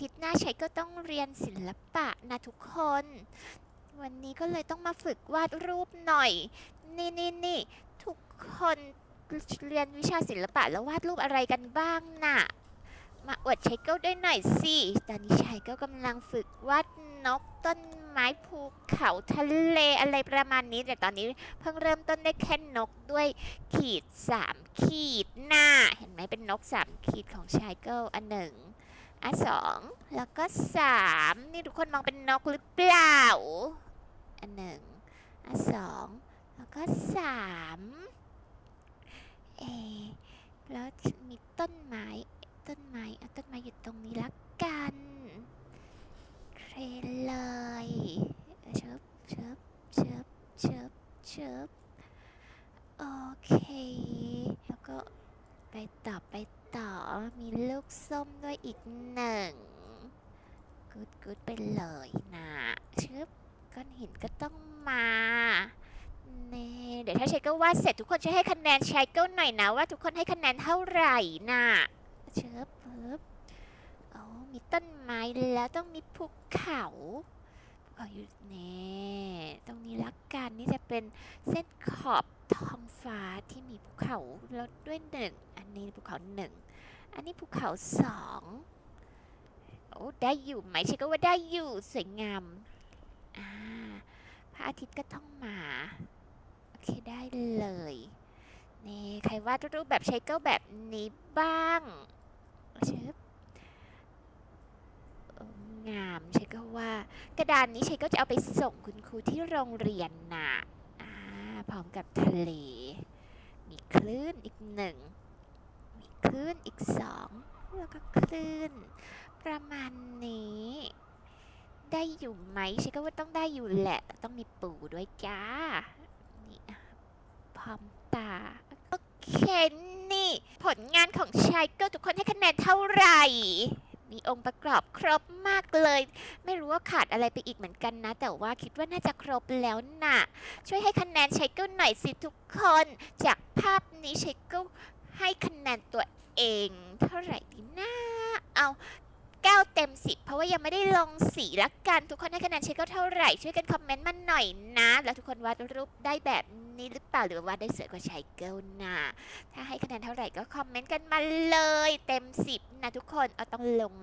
ทิตย์หน้าชัยก็ต้องเรียนศิลปะนะทุกคน วันนี้ก็เลยต้องมาฝึกวาดรูปหน่อย นี่นี่นี่ทุกคนเรียนวิชาศิลปะแล้ววาดรูปอะไรกันบ้างน่ะ มาอวดชัยเก้าด้วยหน่อยสิ ตอนนี้ชัยก็กำลังฝึกวาดนกต้นไม้ภูเขาทะเลอะไรประมาณนี้ แต่ตอนนี้เพิ่งเริ่มต้นได้แค่นกด้วยขีดสามขีดหน้า เห็นไหมเป็นนกสามขีดของชายเกิลอันหนึ่ง อันสองแล้วก็สามนี่ทุกคนมองเป็นนกหรือเปล่า อันหนึ่งอันสองแล้วก็สามเอแล้วมีต้นไม้ต้นไม้เอาต้นไม้อยู่ตรงนี้ละกันเครเลยเชิบเชิบเชิบเชิบเชิบโอเค แล้วก็ไปต่อไป มีลูกส้มด้วยอีกหนึ่งกูดกูดไปเลยนะชึบก้อนหินก็ต้องมาเน่เดี๋ยวถ้าเชคก็วาดเสร็จทุกคนจะให้คะแนนชเก้าหน่อยนะว่าทุกคนให้คะแนนเท่าไหร่นะเชิบปึ๊บโอ้มีต้นไม้แล้วต้องมีภูเขาภูเขาอยู่เน่ตรงนี้ละกันนี่จะเป็นเส้นขอบท้องฟ้าที่มีภูเขาแล้วด้วยหนึ่งอันนี้ภูเขาหนึ่ง อันนี้ภูเขาสองโอ้ได้อยู่ไหมฉันก็ว่าได้อยู่สวยงามอ่าพระอาทิตย์ก็ต้องมา โอเคได้เลยนี่ใครวาดรูปแบบใช้เก้าแบบนี้บ้างชึบงามใช้ก็ว่า กระดานนี้ใช้ก็จะเอาไปส่งคุณครูที่โรงเรียนน่ะอ่าพร้อมกับทะเล มีคลื่นอีกหนึ่ง มีคลื่นอีกสองแล้วก็คลื่น ประมาณนี้ ได้อยู่ไหมใช่ก็ว่าต้องได้อยู่แหละ ต้องมีปูด้วยจ้า นี่อะพร้อมตา โอเคนี่ ผลงานของชายเก็ทุกคนให้คะแนนเท่าไหร่ มีองค์ประกอบครบมากเลย ไม่รู้ว่าขาดอะไรไปอีกเหมือนกันนะ แต่ว่าคิดว่าน่าจะครบแล้วน่ะ ช่วยให้คะแนนชายเกิลหน่อยสิทุกคน จากภาพนี้ชายเกิล ให้คะแนนตัวเองเท่าไหร่ดีนะเอา9เต็ม 10 เพราะว่ายังไม่ได้ลงสีละกัน ทุกคนให้คะแนนเช็คก็เท่าไหร่ ช่วยกันคอมเมนต์มาหน่อยนะ แล้วทุกคนวาดรูปได้แบบนี้หรือเปล่าหรือวาดได้สวยกว่าชายเกิลนะถ้าให้คะแนนเท่าไหร่ก็คอมเมนต์กันมาเลยเต็ม 10 นะทุกคนเอาต้องลง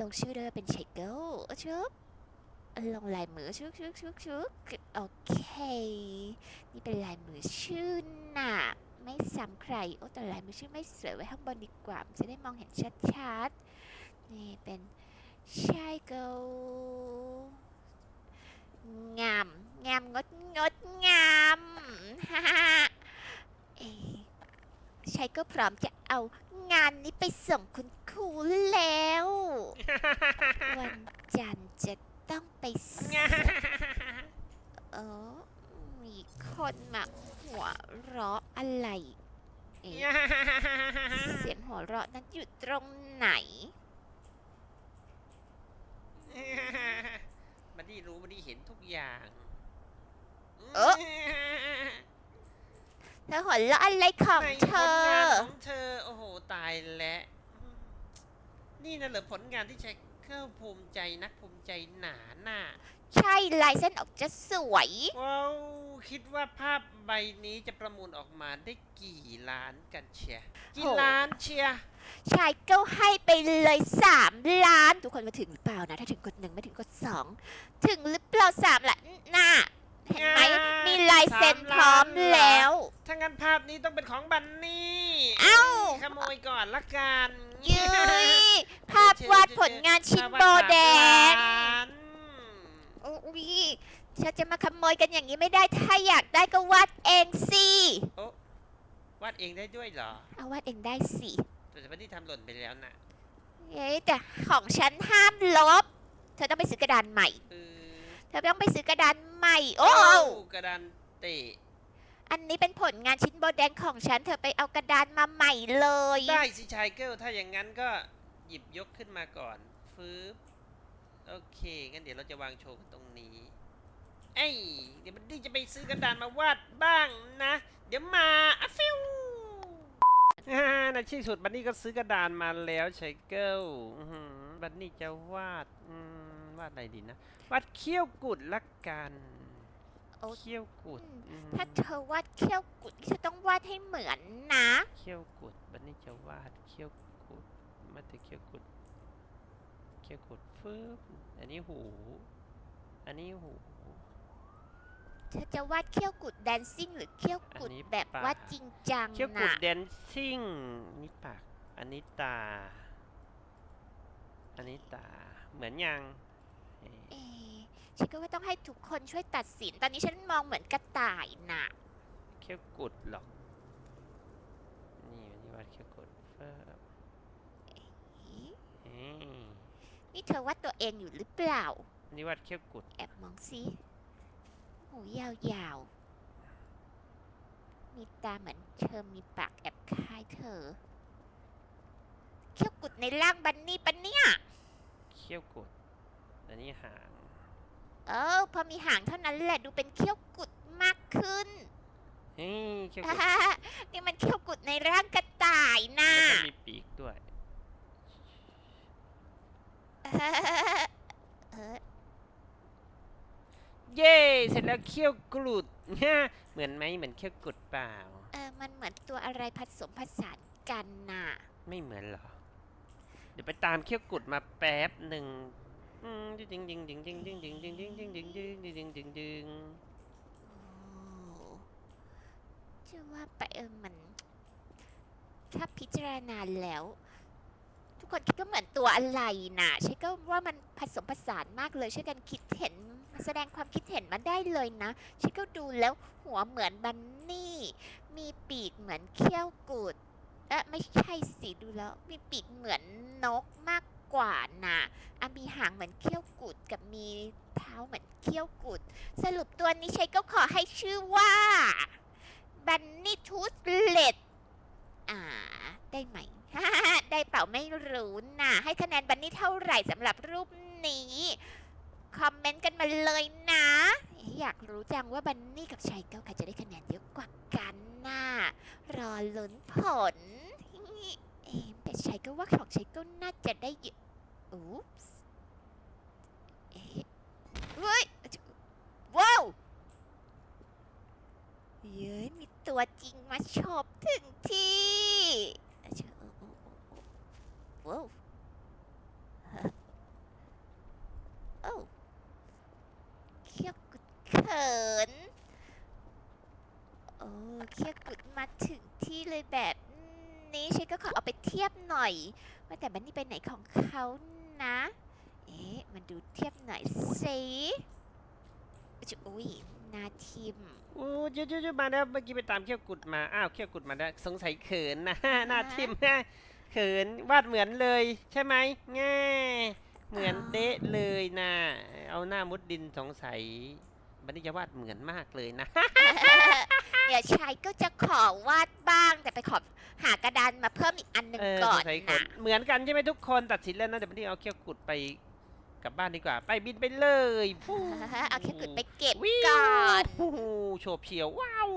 ลงชื่อด้วยเป็นชายเกิลชุบลงลายมือชุกชุกชุกชุกโอเค นี่เป็นลายมือชื่อน่ะ ไม่ซ้ำใคร โอ้แต่ลายมือชื่อไม่สวยไว้ข้างบนดีกว่ามันจะได้มองเห็นชัดๆ นี่เป็นชายเกิลงาม งาม งด งด งามฮ่าฮ่าเอ๊ะชายก็พร้อมจะเอางานนี้ไปส่งคุณครูแล้ว วันจันทร์จะต้องไปส่งเออมี คนมาหัวเราะอะไรเอ๊ะเสียงหัวเราะนั้นอยู่ตรงไหนบันดี้รู้บันดี้เห็นทุกอย่างเอ๊ะ เธอหัวเราะอะไรของในเธผลองานของเธอ โอ้โห ตายแล้ว นี่น่ะเหรอผลงานที่ใช้เครื่องภูมิใจนักภูมิใจหนาหน้า ใช่ลายเส้นออกจะสวย ว้าว คิดว่าภาพใบนี้จะประมูลออกมาได้กี่ล้านกันเชียร์กี่โหล้านเชียร์ชายก็ให้ไปเลยสามล้าน ทุกคนมาถึงหรือเปล่านะ ถ้าถึงกดหนึ่งไม่ถึงกดสองถึงหรือเปล่าสามละน่าเห็นไหมมีลายเซ็นพร้อมแล้ว ถ้างั้นภาพนี้ต้องเป็นของบันนี่เอ้าขโมยก่อนละกันยืยภาพวาดผลงานชิ้นโบแดงโอ้ย ฉันจะมาขโมยกันอย่างนี้ไม่ได้ ถ้าอยากได้ก็วาดเองสิ โอ้วาดเองได้ด้วยเหรอเอาวาดเองได้สิ แต่บันนี่ทำหล่นไปแล้วนะเอ้ยแต่ของฉันห้ามลบ เธอต้องไปซื้อกระดานใหม่ เออเธอต้องไปซื้อกระดานใหม่ โอ้ กระดานเตะ อันนี้เป็นผลงานชิ้นโบแดงของฉัน เธอไปเอากระดานมาใหม่เลย ได้สิชายเกิลถ้าอย่างนั้นก็หยิบยกขึ้นมาก่อน ฟืบโอเค งั้นเดี๋ยวเราจะวางโชว์กันตรงนี้ เอ้ยเดี๋ยวบันนี่จะไปซื้อกระดานมาวาดบ้างนะ เดี๋ยวมาอะฟิวอ่าในที่สุดบันนี่ก็ซื้อกระดานมาแล้วชายเกิลอื้อหือบันนี่จะวาดอืมวาดอะไรดีนะ วาดเขี้ยวกุดละกันโอ้ เขี้ยวกุดอืมถ้าเธอวาดเขี้ยวกุดเธอต้องวาดให้เหมือนนะ เขี้ยวกุดบันนี่จะวาดเขี้ยวกุดมาแต่เขี้ยวกุดเขี้ยวกุดฟึบอันนี้หู อันนี้หู เธอจะวาดเขี้ยวกุดแดนซิ่งหรือเขี้ยวกุดอันนี้แบบปากวาดจริงจังเขี้ยวกุดน่ะแดนซิ่งนี่ปากอันนี้ตา อันนี้ตา เหมือนยังเอ่อเอะฉันก็ว่าต้องให้ทุกคนช่วยตัดสิน ตอนนี้ฉันมองเหมือนกระต่ายน่ะ เขี้ยวกุดหรอก นี่อันนี้วาดเขี้ยวกุดเฟิบเอ๊ะเอ้ยนี่เธอวาดตัวเองอยู่หรือเปล่า อันนี้วาดเขี้ยวกุดแอบมองสิ หูยาวๆ มีตาเหมือนเธอมีปากแอบคล้ายเธอ เขี้ยวกุดในร่างบันนี่ปะเนี่ย เขี้ยวกุดอันนี้หาง เออพอมีหางเท่านั้นแหละดูเป็นเขี้ยวกุดมากขึ้นเฮ้ยเขี้ยวฮ่ากุดฮ่าฮ่านี่มันเขี้ยวกุดในร่างกระต่ายน่ะแล้วก็มีปีกด้วยเออ เย้ เสร็จแล้วเขี้ยวกุด เหมือนไหมเหมือนเขี้ยวกุดเปล่า เออมันเหมือนตัวอะไรผสมผสานกันน่ะ ไม่เหมือนเหรอ เดี๋ยวไปตามเขี้ยวกุดมาแป๊บหนึ่งอืมดึงดึงดึงดึงดึงดึงดึงดึงดึงดึงดึงดึงดึงดึงดึงดึงโอ้จะว่าไปเออมันถ้าพิจารณาแล้ว ทุกคนคิดก็เหมือนตัวอะไรน่ะฉันก็ว่ามันผสมผสานมากเลยช่วยกันคิดเห็น มาแสดงความคิดเห็นมาได้เลยนะ ฉันก็ดูแล้วหัวเหมือนบันนี่ มีปีกเหมือนเขี้ยวกุดเอ๊ะไม่ใช่สิดูแล้ว มีปีกเหมือนนกมากกว่าน่ะอะมีหางเหมือนเขี้ยวกุดกับมีเท้าเหมือนเขี้ยวกุด สรุปตัวนี้ใช้ก็ขอให้ชื่อว่าบันนี่ทูสเลตอ่า ได้ไหม ได้เปล่าไม่รู้นะ ให้คะแนนบันนี่เท่าไหร่สำหรับรูปนี้ คอมเมนต์กันมาเลยนะ อยากรู้จังว่าบันนี่กับชายเก้าใครจะได้คะแนนเยอะกว่ากันน่ะรอลุ้นผลเอ๊แต่ชายก็ว่าของชายก็น่าจะได้เยอะอุ๊ปส์เอ๊ะเฮ้ยว้าวเย้ยมีตัวจริงมาชอบถึงที่อะเชอโอ้โอ้โอ้ว้าวฮะโอ้เขี้ยวกุดเขิน โอ้เขี้ยวกุดมาถึงที่เลยแบบ นี้ฉันก็ขอเอาไปเทียบหน่อย ว่าแต่บันนี่ไปไหนของเขานะ เอ๊ะมันดูเทียบหน่อยสิจะอุ้ยนาทิม โอ้ยยยมาแล้วเมื่อกี้ไปตามเขี้ยวกุดมา อ้าวเขี้ยวกุดมาแล้วสงสัยเขินนะ หน้าทิมนะเขินวาดเหมือนเลย ใช่ไหมแง่เหมือนเดะเลยนะ เอาหน้ามุดดินสงสัย บันนี้จะวาดเหมือนมากเลยนะ เดี๋ยวชายก็จะขอวาดบ้าง แต่ไปขอหากระดานมาเพิ่มอีกอันหนึ่งเออก่สอนงสัยขนะนเหมือนกันใช่ไหมทุกคนตัดสินแล้วนะแต่บันนี้เอาเขี้ยวกุดไปกลับบ้านดีกว่า ไปบินไปเลยฟู่ เอาแค่กุดไปเก็บวิวก่อนโอ้โหโฉบเฉียว ว้าว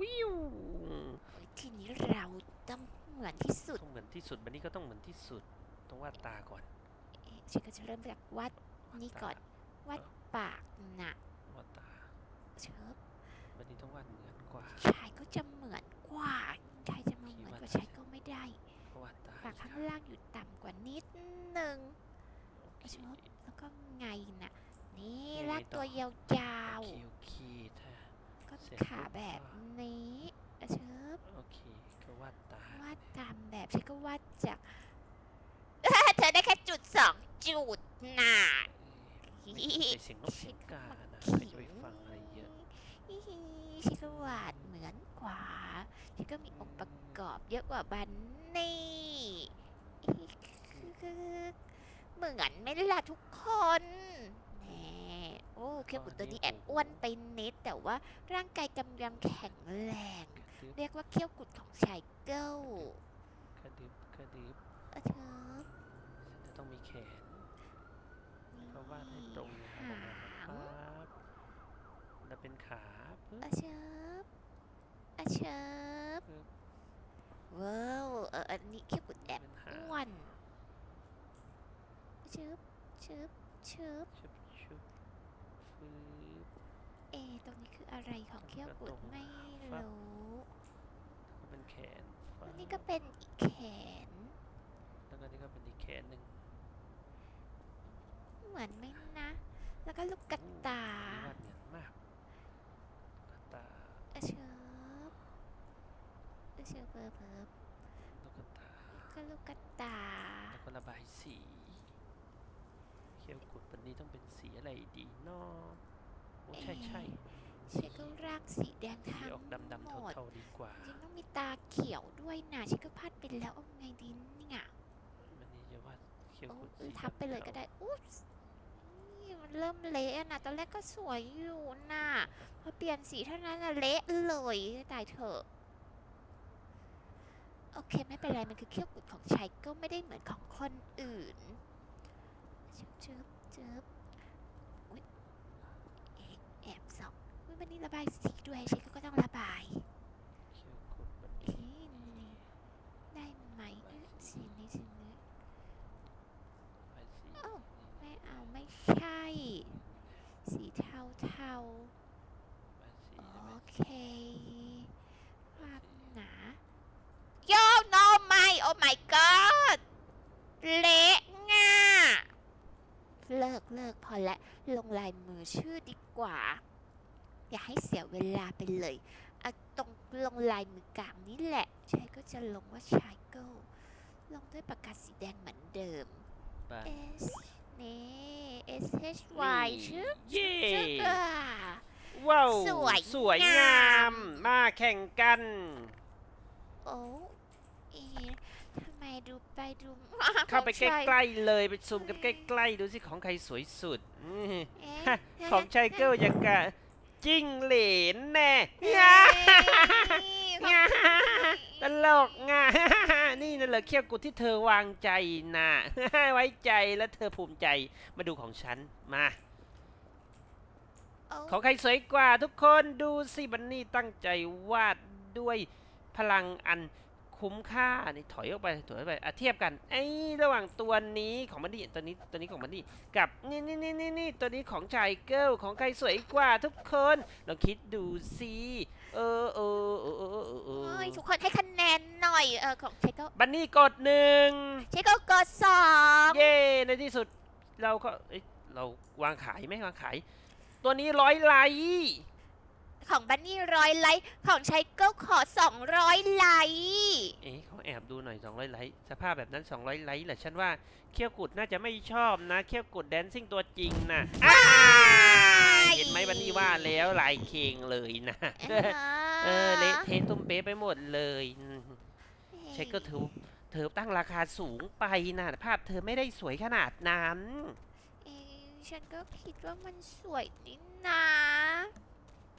วิวทีนี้เราต้องเหมือนที่สุดต้องเหมือนที่สุดบันนี้ก็ต้องเหมือนที่สุด ต้องวาดตาก่อนเอ๊ะฉันก็จะเริ่มจากวาดนี่ก่อนวาดปากน่ะ วาดตาเชิบบันนี้ต้องวาดเหมือนกว่า ชายก็จะเหมือนกว่า ชายจะมาเหมือนกว่าชายก็ไม่ได้เพราะวาดตาปากข้างล่างอยู่ต่ำกว่านิดนึงโอเคชอบแล้วก็ไงน่ะ นี่ยังไงลากต่อตัวยาวโอเคโอเคถ้าๆก็เสร็จขาปุ๊บแบบก็นี้อะเชิบโอเคก็วาดตาวาดตามแบบฉันก็วาดจากเธอได้แค่จุดสองจุดน่ะเอ้ยไม่สนใจเสียงนกเสียงกานะ ใครจะไปฟังอะไรเยอะฮิฮิฉันก็วาดเหมือนกว่าฉันก็มีองค์ประกอบเยอะกว่าบันนี่เหมือนไหม่ล่ะทุกคนแน่โอ้เคียวกุดตัวนี้แอบอ้วนไปนิดแต่ว่าร่างกายกำลังแข็งแรงกระดึบเรียกว่าเขี้ยวกุดของชายเกิลกระดึบกระดึบเออเธอฉันจะต้องมีแขนเพราะวาดให้ตรงนะหางปั๊บ แล้วเป็นขาปึ๊เอบอเชิบเออเชิบปึ๊บ ว้าวเอออันนี้เขี้ยวกุดแอบเป็นหาง อ้วนชึบชึบชึบชุบชุบฟืบเอะตรงนี้คืออะไรของเขี้ยวกุดไม่รู้ก็เป็นแขนแล้วนี่ก็เป็นอีกแขน แล้วก็นี่ก็เป็นอีกแขนหนึ่งเหมือนไหมนะ แล้วก็ลูกกระตาวาดเนียนมากกระตา เออเชิบเออเชิบเบิบเบิบล้วก็ตาก็ลูกกระตาแล้วก็ระบายสีเขียวกุดวันนี้ต้องเป็นสีอะไรดีเนาะโอ้ใช่ใช่ใช่ก็รากสีแดงทั้งออกดำดำเทาๆดีกว่าจริงต้องมีตาเขียวด้วยนะฉันก็พลาดไปแล้วเอาไงดีนี่ยวันนี้จะวาดเขียวโอ้กุดเอสีทับไปเลยก็ได้อุ๊บ มันเริ่มเละนะตอนแรกก็สวยอยู่นะพอเปลี่ยนสีเท่านั้นนะเละเลยตายเถอะโอเคไม่เป็นไรมันคือเขี้ยวกุดของชายก็ไม่ได้เหมือนของคนอื่นจึ๊บจึ๊บจึ๊บเอ๊ะแอบสองวันนี้ระบายสีด้วยชายก็ต้องระบาย เขียวกุดวันนี้ เอ๊ะนี่ได้ไหมเอ๊ะสีนี้สีนี้ ระบายสี อ้าว ไม่เอาไม่ใช่ สีเทา เทาระบายสีๆระโอบายเคความหนาโย no ไม่ oh my god เละง่ะเลิกเลิกพอละลงลายมือชื่อดีกว่า อย่าให้เสียเวลาไปเลยเอาตรงลงลายมือกลางนี้แหละใช่ก็จะลงว่าชายเกิลลงด้วยปากกาสีแดงเหมือนเดิมบ้าน S นี่ S H Y ชื่อเย้ชื่ออะว้าวสวยสวยงางาม ม มาแข่งกัน โอ้อีทำไมดูไปดูมเข้าไปใกของชยล้ๆเลยไปซูมกันใกล้ๆดูสิของใครสวยสุดอืมเอ๊ะ ฮะของชายเกิลยังกะจิ้งเหลนแน่เอ๊ะของ ตลกงานี่นั่นเหรอเขี้ยวกุดที่เธอวางใจนะ ไว้ใจแล้วเธอภูมิใจมาดูของฉันมาโอ้ของใครสวยกว่าทุกคนดูสิบันนี่ตั้งใจวาดด้วยพลังอันคุ้มค่านี่ถอยออกไปถอยออกไปอะเทียบกันไอ้ระหว่างตัวนี้ของมันนี่ตัวนี้ตัวนี้ของมันนี่กับนี่นี่นี่นี่นี่ตัวนี้ของชายเกิลของใครสวยกว่าทุกคนลองคิดดูสิ เออเออเออเออเออเออโอ้ยทุกคนให้คะแนนหน่อยเออของเชโก็บันนี่กดหนึ่งเชโก็กดสองเย้ในที่สุดเราก็เอ้ยเราวางขายไหมวางขาย ตัวนี้ร้อยไลค์ ของบันนี่ร้อยไลค์ของชายเก็ขอสองร้อยไลค์เอ๊ะเขาแอบดูหน่อย 200 ไลค์สภาพแบบนั้น 200 ไลค์เหรอฉันว่าเขี้ยวกุดน่าจะไม่ชอบนะเขี้ยวกุดแดนซิ่งตัวจริงนะอ้ายเห็นไหมวันนี้ว่าแล้วลายเคงเลยนะ เออเละเทะตุ้มเป๊ะไปหมดเลยอืมเช็คก็ถือเธอตั้งราคาสูงไปนะภาพเธอไม่ได้สวยขนาดนั้นเอ๊ะฉันก็คิดว่ามันสวยนี่นา